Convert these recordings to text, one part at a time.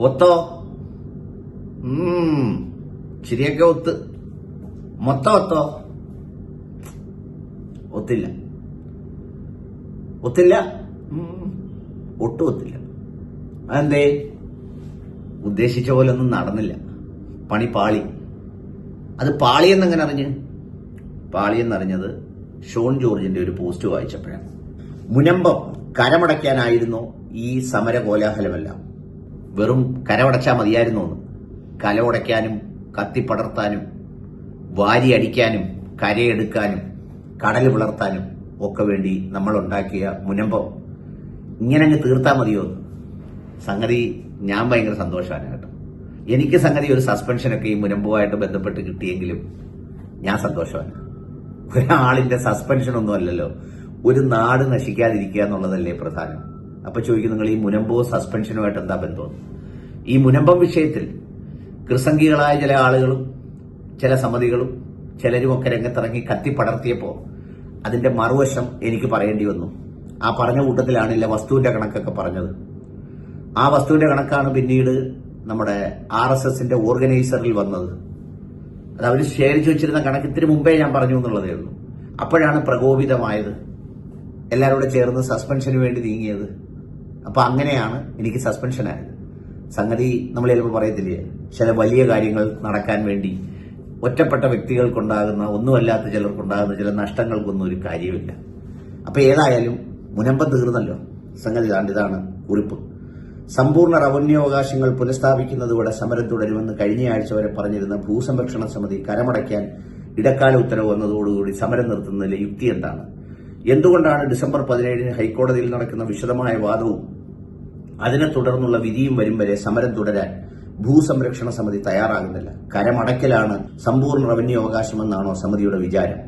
ഒത്തോ? ശരിയൊക്കെ ഒത്ത്. മൊത്തം ഒത്തോ? ഒത്തില്ല. ഒത്തില്ല? ഒട്ടും ഒത്തില്ല. അതെന്തേ? ഉദ്ദേശിച്ച പോലെ ഒന്നും നടന്നില്ല. പണി പാളി. അത് പാളിയെന്നെങ്ങനെ അറിഞ്ഞ്? പാളിയെന്നറിഞ്ഞത് ഷോൺ ജോർജിന്റെ ഒരു പോസ്റ്റ് വായിച്ചപ്പോഴാണ്. മുനമ്പം കരമടയ്ക്കാനായിരുന്നു ഈ സമര കോലാഹലമെല്ലാം വെറും കരമടച്ചാൽ മതിയായിരുന്നു എന്ന്. കലമടയ്ക്കാനും കത്തിപ്പടർത്താനും വാരി അടിക്കാനും കരയെടുക്കാനും കടൽ വിളർത്താനും ഒക്കെ വേണ്ടി നമ്മൾ ഉണ്ടാക്കിയ മുനമ്പം. ഇങ്ങനെ അങ്ങ് തീർത്താൽ മതിയോ സംഗതി ഞാൻ ഭയങ്കര സന്തോഷമാണ് കേട്ടോ. എനിക്ക് സംഗതി ഒരു സസ്പെൻഷനൊക്കെ ഈ മുനമ്പുമായിട്ട് ബന്ധപ്പെട്ട് കിട്ടിയെങ്കിലും ഞാൻ സന്തോഷമാണ് ഒരാളിന്റെ സസ്പെൻഷൻ ഒന്നും അല്ലല്ലോ. ഒരു നാട് നശിക്കാതിരിക്കുക എന്നുള്ളതല്ലേ പ്രധാനം. അപ്പൊ ചോദിക്കും നിങ്ങൾ ഈ മുനമ്പോ സസ്പെൻഷനുമായിട്ട് എന്താ ബന്ധം? ഈ മുനമ്പം വിഷയത്തിൽ കൃസംഗികളായ ചില ആളുകളും ചില സമിതികളും ചിലരുമൊക്കെ രംഗത്തിറങ്ങി കത്തിപ്പടർത്തിയപ്പോ അതിന്റെ മറുവശം എനിക്ക് പറയേണ്ടി വന്നു. ആ പറഞ്ഞ കൂട്ടത്തിലാണില്ല വസ്തുവിന്റെ കണക്കൊക്കെ പറഞ്ഞത്. ആ വസ്തുവിന്റെ കണക്കാണ് പിന്നീട് നമ്മുടെ ആർ എസ് എസിന്റെ ഓർഗനൈസറിൽ വന്നത്. അത് അവർ ശേഖരിച്ചു വെച്ചിരുന്ന കണക്ക് ഇത്തിരി മുമ്പേ ഞാൻ പറഞ്ഞു എന്നുള്ളതേ ഉള്ളൂ. അപ്പോഴാണ് പ്രകോപിതമായത്. എല്ലാവരോടും ചേർന്ന് സസ്പെൻഷന് വേണ്ടി നീങ്ങിയത്. അപ്പൊ അങ്ങനെയാണ് എനിക്ക് സസ്പെൻഷൻ ആയത്. സംഗതി നമ്മൾ ചിലപ്പോൾ പറയത്തില്ലേ? ചില വലിയ കാര്യങ്ങൾ നടക്കാൻ വേണ്ടി ഒറ്റപ്പെട്ട വ്യക്തികൾക്കുണ്ടാകുന്ന ഒന്നുമല്ലാത്ത ചിലർക്കുണ്ടാകുന്ന ചില നഷ്ടങ്ങൾക്കൊന്നും ഒരു കാര്യമില്ല. അപ്പൊ ഏതായാലും മുനമ്പം തീർന്നല്ലോ. സംഗതി ഇതാണ് കുറിപ്പ്. സമ്പൂർണ റവന്യൂവകാശങ്ങൾ പുനഃസ്ഥാപിക്കുന്നതോടെ സമരം തുടരുമെന്ന് കഴിഞ്ഞയാഴ്ച വരെ പറഞ്ഞിരുന്ന ഭൂസംരക്ഷണ സമിതി കരമടയ്ക്കാൻ ഇടക്കാല ഉത്തരവ് വന്നതോടുകൂടി സമരം നിർത്തുന്നതിലെ യുക്തി എന്താണ്? എന്തുകൊണ്ടാണ് ഡിസംബർ പതിനേഴിന് ഹൈക്കോടതിയിൽ നടക്കുന്ന വിശദമായ വാദവും അതിനെ തുടർന്നുള്ള വിധിയും വരും വരെ സമരം തുടരാൻ ഭൂസംരക്ഷണ സമിതി തയ്യാറാകുന്നില്ല? കരമടക്കലാണ് സമ്പൂർണ റവന്യൂ അവകാശമെന്നാണോ സമിതിയുടെ വിചാരം?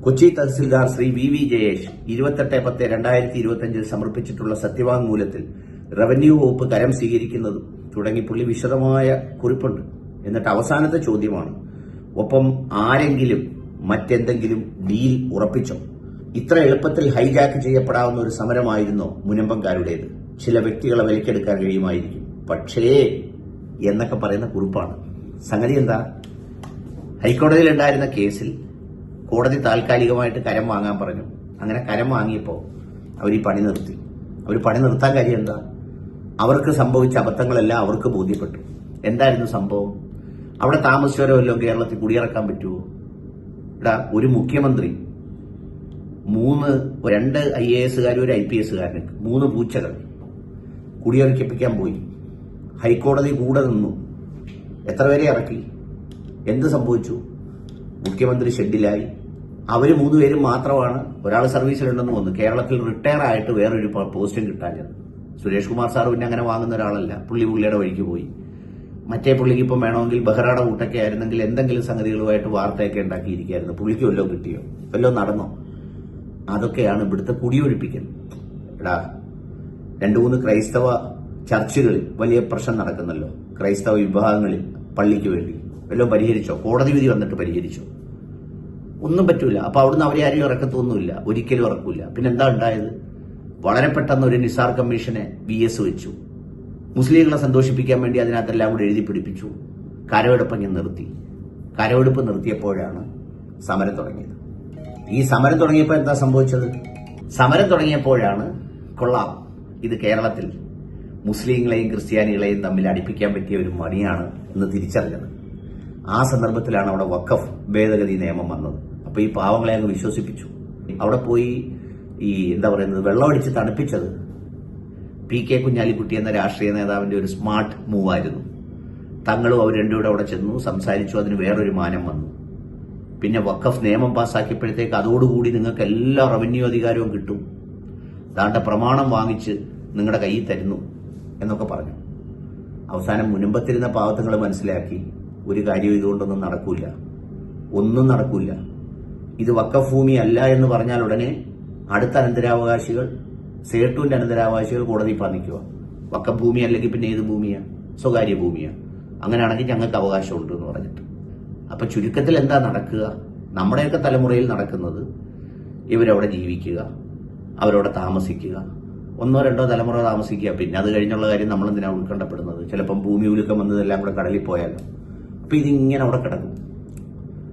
കൊച്ചി തഹസിൽദാർ ശ്രീ വി വി ജയേഷ് ഇരുപത്തെട്ട് പത്ത് രണ്ടായിരത്തി ഇരുപത്തിയഞ്ചിൽ സമർപ്പിച്ചിട്ടുള്ള സത്യവാങ്മൂലത്തിൽ റവന്യൂ വകുപ്പ് കരം സ്വീകരിക്കുന്നതും തുടങ്ങി പുള്ളി വിശദമായ കുറിപ്പുണ്ട്. എന്നിട്ട് അവസാനത്തെ ചോദ്യമാണ് ഒപ്പം ആരെങ്കിലും മറ്റെന്തെങ്കിലും ഡീൽ ഉറപ്പിച്ചോ? ഇത്ര എളുപ്പത്തിൽ ഹൈജാക്ക് ചെയ്യപ്പെടാവുന്ന ഒരു സമരമായിരുന്നോ മുനമ്പങ്കാരുടേത്. ചില വ്യക്തികളെ വിലക്കെടുക്കാൻ കഴിയുമായിരിക്കും. പക്ഷേ എന്നൊക്കെ പറയുന്ന കുറിപ്പാണ്. സംഗതി എന്താ? ഹൈക്കോടതിയിൽ ഉണ്ടായിരുന്ന കേസിൽ കോടതി താൽക്കാലികമായിട്ട് കരം വാങ്ങാൻ പറഞ്ഞു. അങ്ങനെ കരം വാങ്ങിയപ്പോൾ അവർ ഈ പണി നിർത്തി. അവർ പണി നിർത്താൻ കാര്യം എന്താ? അവർക്ക് സംഭവിച്ച അബദ്ധങ്ങളെല്ലാം അവർക്ക് ബോധ്യപ്പെട്ടു. എന്തായിരുന്നു സംഭവം? അവിടെ താമസിച്ചവരോ വല്ലതും കേരളത്തിൽ കുടിയിറക്കാൻ പറ്റുമോ ഇവിടെ ഒരു മുഖ്യമന്ത്രി മൂന്ന് രണ്ട് ഐ എ എസുകാരും ഒരു ഐ പി എസുകാരന് മൂന്ന് പൂച്ചകൾ. കുടിയൊരുക്കിപ്പിക്കാൻ പോയി. ഹൈക്കോടതി കൂടെ നിന്നു. എത്ര പേരെ ഇറക്കി? എന്ത് സംഭവിച്ചു? മുഖ്യമന്ത്രി ഷെഡിലായി. അവർ മൂന്നുപേരും മാത്രമാണ് ഒരാൾ സർവീസിലുണ്ടെന്ന് വന്നു. കേരളത്തിൽ റിട്ടയർ ആയിട്ട് വേറൊരു പോസ്റ്റും കിട്ടാഞ്ഞത്. സുരേഷ് കുമാർ സാർ പിന്നെ അങ്ങനെ വാങ്ങുന്ന ഒരാളല്ല. പുള്ളി പുള്ളിയുടെ വഴിക്ക് പോയി. മറ്റേ പുള്ളിക്ക് ഇപ്പം വേണമെങ്കിൽ ബഹ്റാടെ കൂട്ടൊക്കെ ആയിരുന്നെങ്കിൽ എന്തെങ്കിലും സംഗതികളുമായിട്ട് വാർത്തയൊക്കെ ഉണ്ടാക്കിയിരിക്കായിരുന്നു. പുള്ളിക്ക് വല്ലതും കിട്ടിയോ? വല്ലതും നടന്നോ? അതൊക്കെയാണ് ഇവിടുത്തെ കുടിയൊഴിപ്പിക്കൽ. എടാ രണ്ടു മൂന്ന് ക്രൈസ്തവ ചർച്ചുകളിൽ വലിയ പ്രശ്നം നടക്കുന്നല്ലോ. ക്രൈസ്തവ വിഭാഗങ്ങളിൽ പള്ളിക്ക് വേണ്ടി. വല്ലതും പരിഹരിച്ചോ? കോടതി വിധി വന്നിട്ട് പരിഹരിച്ചോ? ഒന്നും പറ്റൂല. അപ്പൊ അവിടുന്ന് അവരെ ആരും ഇറക്കത്തൊന്നുമില്ല. ഒരിക്കലും ഇറക്കൂല. പിന്നെ എന്താ ഉണ്ടായത്? വളരെ പെട്ടെന്ന് ഒരു നിസാർ കമ്മീഷനെ വി എസ് വെച്ചു. മുസ്ലിങ്ങളെ സന്തോഷിപ്പിക്കാൻ വേണ്ടി അതിനകത്തെല്ലാം കൂടെ എഴുതി പിടിപ്പിച്ചു. കരവെടുപ്പ് അങ്ങ് നിർത്തി. കരവെടുപ്പ് നിർത്തിയപ്പോഴാണ് സമരം തുടങ്ങിയത്. ഈ സമരം തുടങ്ങിയപ്പോൾ എന്താ സംഭവിച്ചത്? സമരം തുടങ്ങിയപ്പോഴാണ് കൊള്ളാം ഇത് കേരളത്തിൽ മുസ്ലിങ്ങളെയും ക്രിസ്ത്യാനികളെയും തമ്മിൽ അടുപ്പിക്കാൻ പറ്റിയ ഒരു മണിയാണ് എന്ന് തിരിച്ചറിഞ്ഞത്. ആ സന്ദർഭത്തിലാണ് അവിടെ വക്കഫ് ഭേദഗതി നിയമം വന്നത്. അപ്പോൾ ഈ പാവങ്ങളെ അങ്ങ് വിശ്വസിപ്പിച്ചു. അവിടെ പോയി ഈ എന്താ പറയുന്നത് വെള്ളമടിച്ച് തണുപ്പിച്ചത് പി കെ കുഞ്ഞാലിക്കുട്ടി എന്ന രാഷ്ട്രീയ നേതാവിന്റെ ഒരു സ്മാർട്ട് മൂവായിരുന്നു. തങ്ങളും അവർ രണ്ടുകൂടെ അവിടെ ചെന്നു സംസാരിച്ചു അതിന് വേറൊരു മാനം വന്നു. പിന്നെ വക്കഫ് നിയമം പാസ്സാക്കിയപ്പോഴത്തേക്ക് അതോടുകൂടി നിങ്ങൾക്ക് എല്ലാ റവന്യൂ അധികാരവും കിട്ടും. താണ്ട പ്രമാണം വാങ്ങിച്ച് നിങ്ങളുടെ കയ്യിൽ തരുന്നു എന്നൊക്കെ പറഞ്ഞു. അവസാനം മുനമ്പത്തിരുന്ന പാവത്തങ്ങൾ മനസ്സിലാക്കി ഒരു കാര്യവും ഇതുകൊണ്ടൊന്നും നടക്കൂല. ഒന്നും നടക്കൂല. ഇത് വക്കഫ് ഭൂമി അല്ല എന്ന് പറഞ്ഞാൽ ഉടനെ അടുത്ത അനന്തരാവകാശികൾ സേട്ടുവിന്റെ അനന്തരാവകാശികൾ കോടതി പറഞ്ഞിക്കുക വക്കഫ് ഭൂമി അല്ലെങ്കിൽ പിന്നെ ഏത് ഭൂമിയാ? സ്വകാര്യ ഭൂമിയാ. അങ്ങനെയാണെങ്കിൽ ഞങ്ങൾക്ക് അവകാശമുണ്ട് എന്ന് പറഞ്ഞിട്ട്. അപ്പൊ ചുരുക്കത്തിൽ എന്താ നടക്കുക? നമ്മുടെയൊക്കെ തലമുറയിൽ നടക്കുന്നത് ഇവരവിടെ ജീവിക്കുക അവരവിടെ താമസിക്കുക. ഒന്നോ രണ്ടോ തലമുറ താമസിക്കുക. പിന്നെ അത് കഴിഞ്ഞുള്ള കാര്യം നമ്മൾ എന്തിനാ ഉത്കണ്ഠപ്പെടുന്നത്? ചിലപ്പം ഭൂമി ഉലുക്കം വന്നതെല്ലാം കൂടെ കടലിൽ പോയാലോ? അപ്പൊ ഇതിങ്ങനെ അവിടെ കിടക്കും.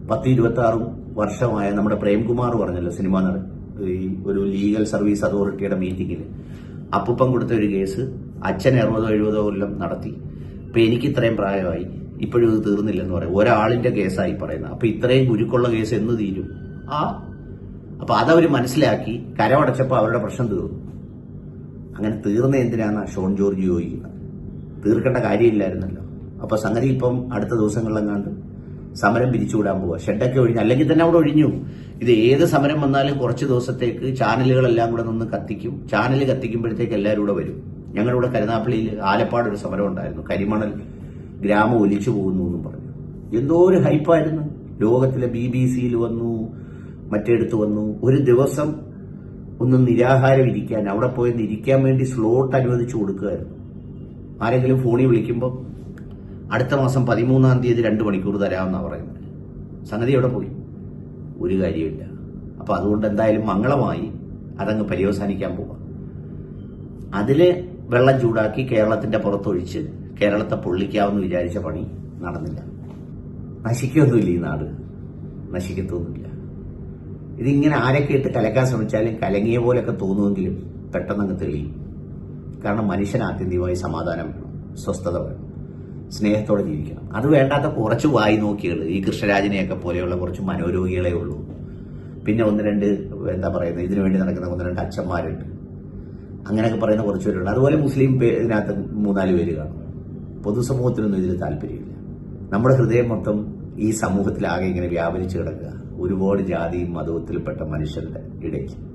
പത്ത് ഇരുപത്തി ആറും വർഷമായ നമ്മുടെ പ്രേംകുമാർ പറഞ്ഞല്ലോ സിനിമ ഈ ഒരു ലീഗൽ സർവീസ് അതോറിറ്റിയുടെ മീറ്റിംഗിൽ അപ്പുപ്പം കൊടുത്ത ഒരു കേസ് അച്ഛൻ അറുപതോ എഴുപതോ കൊല്ലം നടത്തി. ഇപ്പൊ എനിക്ക് ഇത്രയും പ്രായമായി. ഇപ്പോഴും ഇത് തീർന്നില്ലെന്ന് പറയും. ഒരാളിന്റെ കേസായി പറയുന്നത്. അപ്പൊ ഇത്രയും ഗുരുക്കുള്ള കേസ് എന്ന് തീരും? ആ. അപ്പൊ അതവർ മനസ്സിലാക്കി കരമടച്ചപ്പോൾ അവരുടെ പ്രശ്നം തീർന്നു. അങ്ങനെ തീർന്ന എന്തിനാണ് ഷോൺ ജോർജ് ചോദിക്കുന്നത്? തീർക്കേണ്ട കാര്യമില്ലായിരുന്നല്ലോ. അപ്പൊ സംഗതി ഇപ്പം അടുത്ത ദിവസങ്ങളിലെങ്ങാണ്ട് സമരം പിരിച്ചുവിടാൻ പോവുക ഷെഡൊക്കെ ഒഴിഞ്ഞു അല്ലെങ്കിൽ തന്നെ അവിടെ ഒഴിഞ്ഞു. ഇത് ഏത് സമരം വന്നാലും കുറച്ച് ദിവസത്തേക്ക് ചാനലുകളെല്ലാം കൂടെ നിന്ന് കത്തിക്കും. ചാനൽ കത്തിക്കുമ്പോഴത്തേക്ക് എല്ലാവരും കൂടെ വരും. ഞങ്ങളിവിടെ കരുനാപ്പള്ളിയിൽ ആലപ്പാട് ഒരു സമരം ഉണ്ടായിരുന്നു. കരിമണൽ ഗ്രാമം ഒലിച്ചു പോകുന്നു എന്നും പറഞ്ഞു. എന്തോ ഒരു ഹൈപ്പായിരുന്നു ലോകത്തിലെ ബി ബി സിയിൽ വന്നു മറ്റേടത്ത് വന്നു. ഒരു ദിവസം ഒന്ന് നിരാഹാരം ഇരിക്കാൻ അവിടെ പോയി ഇരിക്കാൻ വേണ്ടി സ്ലോട്ട് അനുവദിച്ചു കൊടുക്കുകയായിരുന്നു. ആരെങ്കിലും ഫോണിൽ വിളിക്കുമ്പോൾ അടുത്ത മാസം പതിമൂന്നാം തീയതി രണ്ട് മണിക്കൂർ തരാമെന്നാണ് പറയുന്നത്. സംഗതി എവിടെ പോയി? ഒരു കാര്യമില്ല. അപ്പൊ അതുകൊണ്ട് എന്തായാലും മംഗളമായി അതങ്ങ് പര്യവസാനിക്കാൻ പോവാം. അതിൽ വെള്ളം ചൂടാക്കി കേരളത്തിന്റെ പുറത്തൊഴിച്ച് കേരളത്തെ പൊള്ളിക്കാമെന്ന് വിചാരിച്ച പണി നടന്നില്ല. നശിക്കൊന്നുമില്ല ഈ നാട്. നശിക്കത്തൊന്നുമില്ല. ഇതിങ്ങനെ ആരൊക്കെ ഇട്ട് കലക്കാൻ ശ്രമിച്ചാലും കലങ്ങിയ പോലെയൊക്കെ തോന്നുമെങ്കിലും പെട്ടെന്ന് അങ്ങ് തെളിയും. കാരണം മനുഷ്യൻ ആത്യന്തികമായി സമാധാനം വേണം സ്വസ്ഥത വേണം സ്നേഹത്തോടെ ജീവിക്കണം. അത് വേണ്ടാത്ത കുറച്ച് വായി നോക്കിയുള്ളൂ ഈ കൃഷ്ണരാജനെയൊക്കെ പോലെയുള്ള കുറച്ച് മനോരോഗികളെ ഉള്ളൂ. പിന്നെ ഒന്ന് രണ്ട് എന്താ പറയുന്നത് ഇതിനു വേണ്ടി നടക്കുന്ന ഒന്ന് രണ്ട് അച്ഛന്മാരുണ്ട്. അങ്ങനെയൊക്കെ പറയുന്ന കുറച്ച് പേരുണ്ട്. അതുപോലെ മുസ്ലിം ഇതിനകത്ത് മൂന്നാൽ പേര് കാണും. പൊതുസമൂഹത്തിനൊന്നും ഇതിൽ താല്പര്യമില്ല. നമ്മുടെ ഹൃദയം മൊത്തം ഈ സമൂഹത്തിലാകെ ഇങ്ങനെ വ്യാപരിച്ചു കിടക്കുക. ഒരുപാട് ജാതിയും മതത്തിൽപ്പെട്ട മനുഷ്യരുടെ ഇടയിൽ